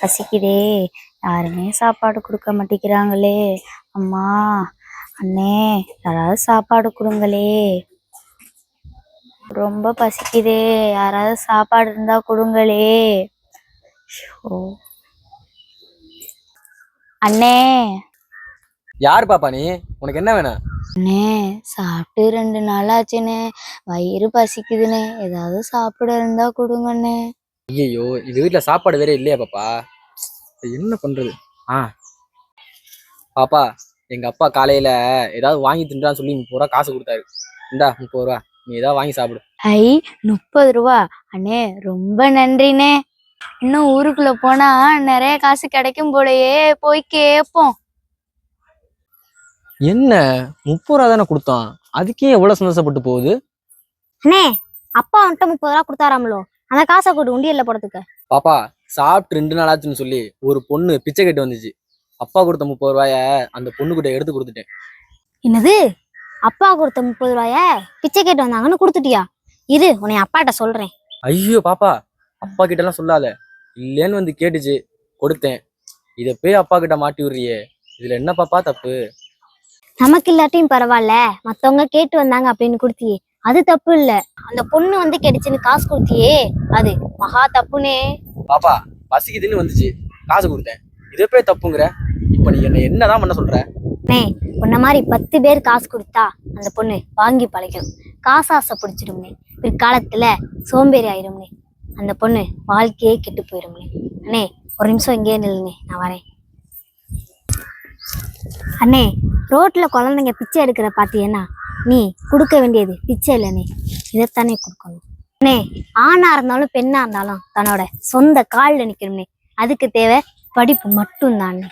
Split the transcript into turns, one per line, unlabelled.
பசிக்குதே. யாருமே சாப்பாடு கொடுக்க மாட்டேங்கிறாங்களே. அம்மா அண்ணே யாராவது சாப்பாடு கொடுங்களே. ரொம்ப பசிக்குதே. யாராவது சாப்பாடு இருந்தா கொடுங்களே. அண்ணே.
யார் பாப்பா நீ? உனக்கு என்ன வேணும்?
அண்ணே சாப்பிட்டு ரெண்டு நாள் ஆச்சுண்ணே. வயிறு பசிக்குதுண்ணே. ஏதாவது சாப்பிட இருந்தா கொடுங்கண்ணே.
ஐயோ இது வீட்ல சாப்பாடு வேற இல்லையா பாப்பா? என்ன பண்றது? ஆ. பாப்பா எங்க அப்பா காலையில ஏதாவது வாங்கி தின்றான்னு சொல்லி முப்பது ரூபா காசு கொடுத்தாரு. இந்தா முப்பது ரூபா. நீ ஏதாவது வாங்கி சாப்பிடு.
ஐ முப்பது ரூபா? அண்ணே ரொம்ப நன்றிண்ணே. இன்னும் ஊருக்குள்ள போனா நிறைய காசு கிடைக்கும் போலயே போய் கேப்போம்.
என்ன? முப்பது ரூபா தானே கொடுத்தான். அதுக்கே எவ்வளவு சந்தோஷப்பட்டு போகுது?
அண்ணே அப்பா வந்துட்டு முப்பது ரூபா கொடுத்தாராமலோ? அந்த காசை கொடு உண்டியல்ல போடுறதுக்கு.
பாப்பா சாப்பிட்டு ரெண்டு நாள் ஆச்சுன்னு சொல்லி ஒரு பொண்ணு பிச்சை கட்டு வந்துச்சு. அப்பா கொடுத்த முப்பது ரூபாய அந்த பொண்ணுகிட்ட எடுத்து கொடுத்துட்டேன்.
என்னது? அப்பா கொடுத்த முப்பது ரூபாய பிச்சை கேட்டு வந்தாங்கன்னு கொடுத்துட்டியா? இரு உன்னை அப்பாட்ட சொல்றேன்.
ஐயோ பாப்பா அப்பா கிட்ட எல்லாம் சொல்லாத. இல்லேன்னு வந்து கேட்டுச்சு கொடுத்தேன். இத போய் அப்பா கிட்ட மாட்டி விடுறியே. இதுல என்ன பாப்பா தப்பு?
நமக்கு இல்லாட்டியும் பரவாயில்ல. மத்தவங்க கேட்டு வந்தாங்க அப்படின்னு கொடுத்தியே. அது தப்பு இல்ல. அந்த பொண்ணு வந்து கேட்டுச்சுன்னு காசு கொடுத்தியே. அது மகா தப்புனே.
பாப்பா பசிக்குதுன்னு வந்துச்சு. காசு கொடுத்தேன். இதை போய் தப்புங்கிற? இப்ப நீ என்ன என்னதான் பண்ண சொல்ற?
அண்ணே உன்ன மாதிரி பத்து பேர் காசு கொடுத்தா அந்த பொண்ணு வாங்கி பழைக்கணும் காசு ஆசை பிடிச்சிடும்னே. பிற்காலத்துல சோம்பேறி ஆயிரும்னே அந்த பொண்ணு வாழ்க்கையே கெட்டு போயிரும்னே அண்ணே ஒரு நிமிஷம் இங்கேயே நில்லுண்ணே. நான் வரேன். அண்ணே ரோட்ல குழந்தைங்க பிச்சை எடுக்கிற பாத்தியேன்னா நீ கொடுக்க வேண்டியது பிச்சை இல்லைண்ணே இதைத்தானே கொடுக்கணும். அண்ணே ஆணா இருந்தாலும் பெண்ணா இருந்தாலும் தன்னோட சொந்த காலில் நிற்கணும்னே அதுக்கு தேவை படிப்பு மட்டும்தானே